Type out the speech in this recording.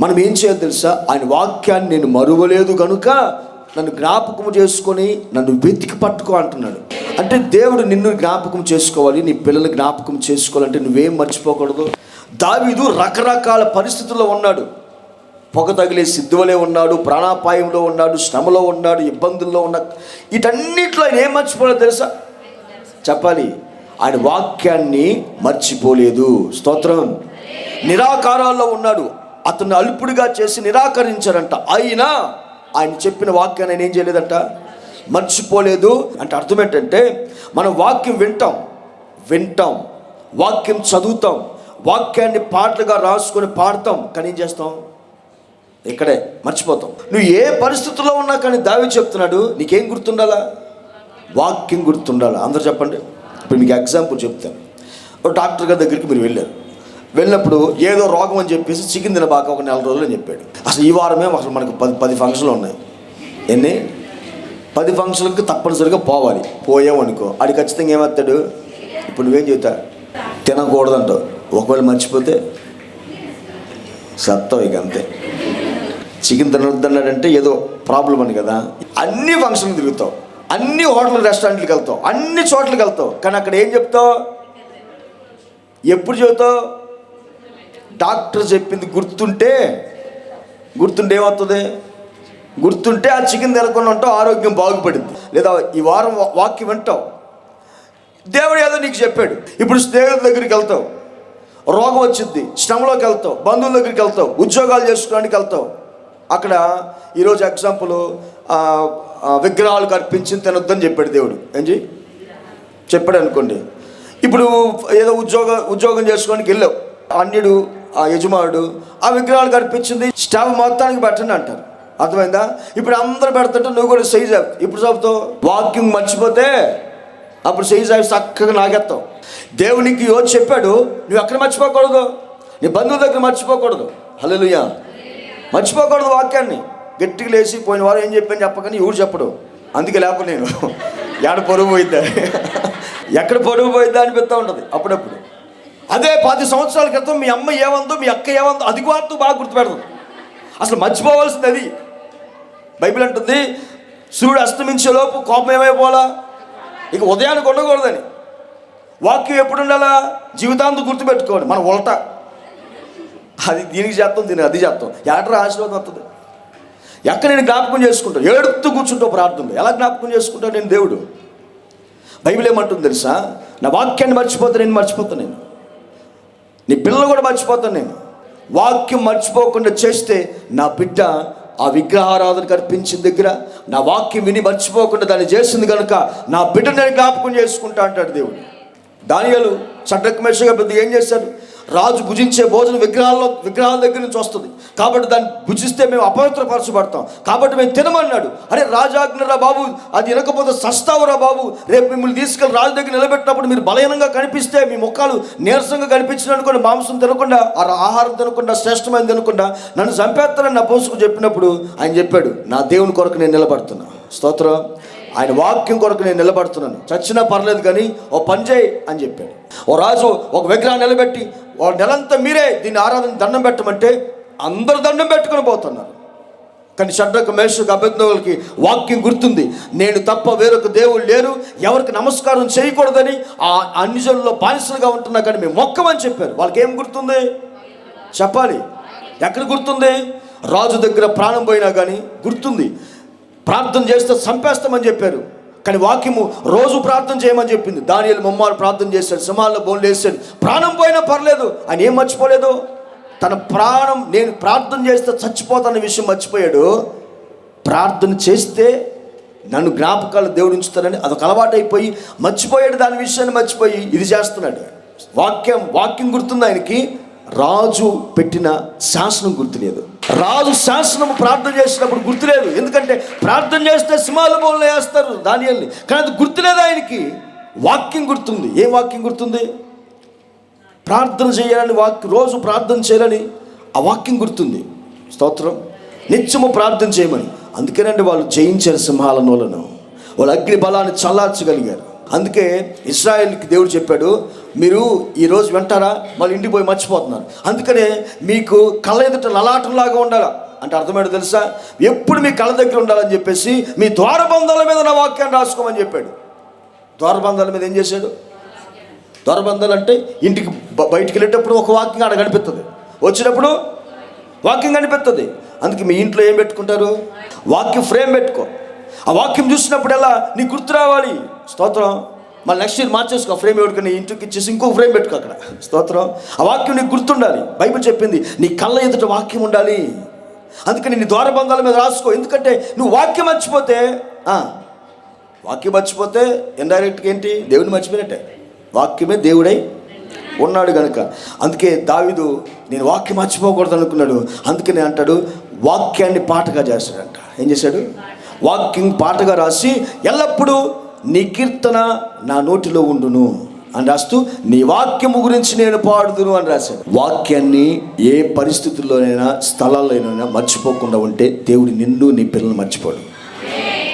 మనం ఏం చేయాలి తెలుసా? ఆయన వాక్యాన్ని నేను మరువలేదు కనుక నన్ను జ్ఞాపకం చేసుకొని నన్ను వెతికి పట్టుకో అంటున్నాడు. అంటే దేవుడు నిన్ను జ్ఞాపకం చేసుకోవాలి నీ పిల్లలు జ్ఞాపకం చేసుకోవాలంటే నువ్వేం మర్చిపోకూడదు. దావీదు రకరకాల పరిస్థితుల్లో ఉన్నాడు. పొగ తగిలే సిద్ధువలే ఉన్నాడు ప్రాణాపాయంలో ఉన్నాడు శ్రమలో ఉన్నాడు ఇబ్బందుల్లో ఉన్న వీటన్నిటిలో ఆయన ఏం మర్చిపోలేదు తెలుసా? చెప్పాలి ఆయన వాక్యాన్ని మర్చిపోలేదు. స్తోత్రం. నిరాకారాల్లో ఉన్నాడు. అతన్ని అల్పుడిగా చేసి నిరాకరించారంట. అయినా ఆయన చెప్పిన వాక్యాన్ని ఆయన ఏం చేయలేదంట? మర్చిపోలేదు. అంటే అర్థం ఏంటంటే మనం వాక్యం వింటాం వింటాం వాక్యం చదువుతాం వాక్యాన్ని పాటలుగా రాసుకొని పాడతాం కానీ ఏం చేస్తాం? ఇక్కడే మర్చిపోతాం. నువ్వు ఏ పరిస్థితుల్లో ఉన్నా కానీ దావి చెప్తున్నాడు నీకేం గుర్తుండాలా? వాక్యం గుర్తుండాలా? అందరు చెప్పండి. ఇప్పుడు మీకు ఎగ్జాంపుల్ చెప్తాను. ఒక డాక్టర్ గారి దగ్గరికి మీరు వెళ్ళారు. వెళ్ళినప్పుడు ఏదో రోగం అని చెప్పేసి చికెన్ తినబాక ఒక నెల రోజులు అని చెప్పాడు. అసలు ఈ వారమే అసలు మనకు పది పది ఫంక్షన్లు ఉన్నాయి. ఎన్ని? పది ఫంక్షన్లకు తప్పనిసరిగా పోవాలి. పోయామనుకో అది ఖచ్చితంగా ఏమేస్తాడు? ఇప్పుడు నువ్వేం చెబుతా? తినకూడదంటావు ఒకవేళ మర్చిపోతే సత్తావు ఇక అంతే. చికెన్ తినొద్దన్నాడంటే ఏదో ప్రాబ్లం అని కదా. అన్ని ఫంక్షన్లు తిరుగుతావు. అన్ని హోటల్ రెస్టారెంట్లకు వెళ్తావు. అన్ని చోట్లకి వెళ్తావు. కానీ అక్కడ ఏం చెప్తావు? ఎప్పుడు చెబుతావు? డాక్టర్ చెప్పింది గుర్తుంటే గుర్తుంటే ఏమవుతుంది? గుర్తుంటే ఆ చికెన్ తినకుండా ఉంటావు ఆరోగ్యం బాగుపడింది. లేదా ఈ వారం వాక్యం వింటావు దేవుడు ఏదో నీకు చెప్పాడు. ఇప్పుడు స్నేహితుల దగ్గరికి వెళ్తావు రోగం వచ్చింది. శ్రమలోకి వెళ్తావు బంధువుల దగ్గరికి వెళ్తావు ఉద్యోగాలు చేసుకోవడానికి వెళ్తావు అక్కడ ఈరోజు ఎగ్జాంపుల్ విగ్రహాలు కల్పించి తినొద్దని చెప్పాడు దేవుడు. ఏం చెప్పాడు అనుకోండి. ఇప్పుడు ఏదో ఉద్యోగ ఉద్యోగం చేసుకోవడానికి వెళ్ళావు అన్యుడు ఆ యజమానుడు ఆ విగ్రహాలు కనిపించింది. స్టవ్ మొత్తానికి పెట్టండి అంటారు. అర్థమైందా? ఇప్పుడు అందరు పెడుతుంటే నువ్వు కూడా సైజ్ ఇప్పుడు చదువుతావు? వాకింగ్ మర్చిపోతే అప్పుడు సైజ్ అవి చక్కగా నాగేస్తావు దేవునికి యోజు చెప్పాడు నువ్వు ఎక్కడ మర్చిపోకూడదు? నీ బంధువుల దగ్గర మర్చిపోకూడదు. హల్లెలూయా. మర్చిపోకూడదు వాక్యాన్ని. గట్టిగా లేచి పోయిన వారు ఏం చెప్పాను చెప్పకని ఎవరు చెప్పడు. అందుకే లేకపోతే నేను ఎక్కడ పొరుగు పోయిద్దా? ఎక్కడ పొరుగు పోయిద్దా అనిపిస్తూ ఉంటుంది. అప్పుడప్పుడు. అదే పది సంవత్సరాల క్రితం మీ అమ్మ ఏమందో మీ అక్క ఏమందో అది వార్త బాగా గుర్తుపెడతాం అసలు మర్చిపోవాల్సింది అది. బైబిల్ అంటుంది సూర్యుడు అస్తమించే లోపు కోపం ఏమైపోవాలా? ఇక ఉదయానికి ఉండకూడదని వాక్యం ఎప్పుడు ఉండాలా? జీవితాంతం గుర్తుపెట్టుకోవాలి మన ఉల్ట. అది దీనికి చేస్తాం దీనికి అది చేస్తాం. ఎక్కడ ఆశీర్వాదం వస్తుంది? ఎక్కడ నేను జ్ఞాపకం చేసుకుంటాను? ఏడుతూ కూర్చుంటావు ప్రార్థనలు. ఎలా జ్ఞాపకం చేసుకుంటాను నేను దేవుడు? బైబిల్ ఏమంటుంది తెలుసా? నా వాక్యాన్ని మర్చిపోతే నేను మర్చిపోతాను నేను. నీ పిల్లలు కూడా మర్చిపోతాను నేను. వాక్యం మర్చిపోకుండా చేస్తే నా బిడ్డ ఆ విగ్రహారాధన కనిపించిన దగ్గర నా వాక్యం విని మర్చిపోకుండా దాన్ని చేసింది కనుక నా బిడ్డ నేను జ్ఞాపకం చేసుకుంటా అంటాడు దేవుడు. దానియాలు చట్టకమేషగా పెద్ద ఏం చేశారు రాజు భుజించే భోజనం విగ్రహాల్లో విగ్రహాల దగ్గర నుంచి వస్తుంది. కాబట్టి దాన్ని భుజిస్తే మేము అపవిత్రపరచబడతాం. కాబట్టి మేము తినమన్నాడు. అరే రాజాజ్ఞరా బాబు అది వినకపోతే సస్తావురా బాబు. రేపు మిమ్మల్ని తీసుకెళ్ళి రాజు దగ్గర నిలబెట్టినప్పుడు మీరు బలహీనంగా కనిపిస్తే మీ ముఖాలు నీరసంగా కనిపించిన మాంసం తినకుండా ఆహారం తినకుండా శ్రేష్టమైన తినకుండా నన్ను చంపేస్తానని నా పోసుకు చెప్పినప్పుడు ఆయన చెప్పాడు నా దేవుని కొరకు నేను నిలబడుతున్నా. స్తోత్రం. ఆయన వాక్యం కొరకు నేను నిలబడుతున్నాను. చచ్చినా పర్లేదు కానీ ఓ పని చేయి అని చెప్పాడు. ఓ రాజు ఒక విగ్రహం నిలబెట్టి ఓ నెలంతా మీరే దీన్ని ఆరాధన దండం పెట్టమంటే అందరూ దండం పెట్టుకొని పోతున్నారు. కానీ షడ్రక మేషకు అభ్యర్థులకి వాక్యం గుర్తుంది. నేను తప్ప వేరొక దేవుడు లేరు ఎవరికి నమస్కారం చేయకూడదని ఆ అన్నిజనుల్లో బానిసలుగా ఉంటున్నా కానీ మేము మొక్కమని చెప్పారు. వాళ్ళకి ఏం గుర్తుంది? చెప్పాలి. ఎక్కడ గుర్తుంది? రాజు దగ్గర ప్రాణం పోయినా కానీ గుర్తుంది. ప్రార్థన చేస్తే చంపేస్తామని చెప్పారు. కానీ వాక్యము రోజు ప్రార్థన చేయమని చెప్పింది. దానియలు మమ్మారు ప్రార్థన చేశాడు. సింహాల్లో బోన్లు వేసాడు ప్రాణం పోయినా పర్లేదు ఆయన ఏం మర్చిపోలేదు? తన ప్రాణం నేను ప్రార్థన చేస్తే చచ్చిపోతాన్న విషయం మర్చిపోయాడు. ప్రార్థన చేస్తే నన్ను జ్ఞాపకాలు దేవుడు ఉంచుతారని అదొక అలవాటైపోయి మర్చిపోయాడు. దాని విషయాన్ని మర్చిపోయి ఇది చేస్తున్నాడు. వాక్యం వాక్యం గుర్తుంది ఆయనకి. రాజు పెట్టిన శాసనం గుర్తులేదు. రాజు శాసనం ప్రార్థన చేసినప్పుడు గుర్తులేదు. ఎందుకంటే ప్రార్థన చేస్తే సింహాల బోన్లు వేస్తారు దానియల్ని. కానీ అది గుర్తులేదు ఆయనకి. వాక్యం గుర్తుంది. ఏం వాక్యం గుర్తుంది? ప్రార్థన చేయాలని వాక్యం రోజు ప్రార్థన చేయాలని ఆ వాక్యం గుర్తుంది. స్తోత్రం. నిత్యము ప్రార్థన చేయమని. అందుకేనండి వాళ్ళు జయించారు సింహాల నూలను. వాళ్ళు అగ్ని బలాన్ని చల్లార్చగలిగారు. అందుకే ఇస్రాయల్కి దేవుడు చెప్పాడు మీరు ఈరోజు వింటారా? మళ్ళీ ఇంటికి పోయి మర్చిపోతున్నారు. అందుకనే మీకు కళ్ళ ఎదుట లలాటంలాగా ఉండాలా? అంటే అర్థమేటో తెలుసా? ఎప్పుడు మీ కళ్ళ దగ్గర ఉండాలని చెప్పేసి మీ ద్వారబంధాల మీద నా వాక్యాన్ని రాసుకోమని చెప్పాడు. ద్వారబంధాల మీద ఏం చేశాడు? ద్వారబంధాలు అంటే ఇంటికి బయటికి వెళ్ళేటప్పుడు ఒక వాక్యం ఆడ కనిపిస్తుంది. వచ్చినప్పుడు వాక్యం కనిపిస్తుంది. అందుకే మీ ఇంట్లో ఏం పెట్టుకుంటారు? వాక్యం ఫ్రేమ్ పెట్టుకో. ఆ వాక్యం చూసినప్పుడల్లా నీ గుర్తు రావాలి. స్తోత్రం. మళ్ళీ నెక్స్ట్ ఇయర్ మార్చేసుకో ఫ్రేమ్ పెట్టుకుని ఇంటికి ఇచ్చేసి ఇంకో ఫ్రేమ్ పెట్టుకో అక్కడ. స్తోత్రం. ఆ వాక్యం నీకు గుర్తుండాలి. బైబిల్ చెప్పింది నీ కళ్ళ ఎదుట వాక్యం ఉండాలి. అందుకని నీ ద్వారబంధాల మీద రాసుకో. ఎందుకంటే నువ్వు వాక్యం మర్చిపోతే వాక్యం మర్చిపోతే ఇండైరెక్ట్గా ఏంటి? దేవుని మర్చిపోయినట్టే. వాక్యమే దేవుడై ఉన్నాడు కనుక అందుకే దావిదు నేను వాక్యం మర్చిపోకూడదు అనుకున్నాడు. అందుకనే అంటాడు వాక్యాన్ని పాటగా చేస్తాడంట. ఏం చేశాడు? వాక్యం పాటగా రాసి ఎల్లప్పుడూ నీ కీర్తన నా నోటిలో ఉండును అని రాస్తూ నీ వాక్యము గురించి నేను పాడుదును అని రాశాడు. వాక్యాన్ని ఏ పరిస్థితుల్లోనైనా స్థలాల్లోనైనా మర్చిపోకుండా ఉంటే దేవుడు నిన్ను నీ పిల్లల్ని మర్చిపోడు.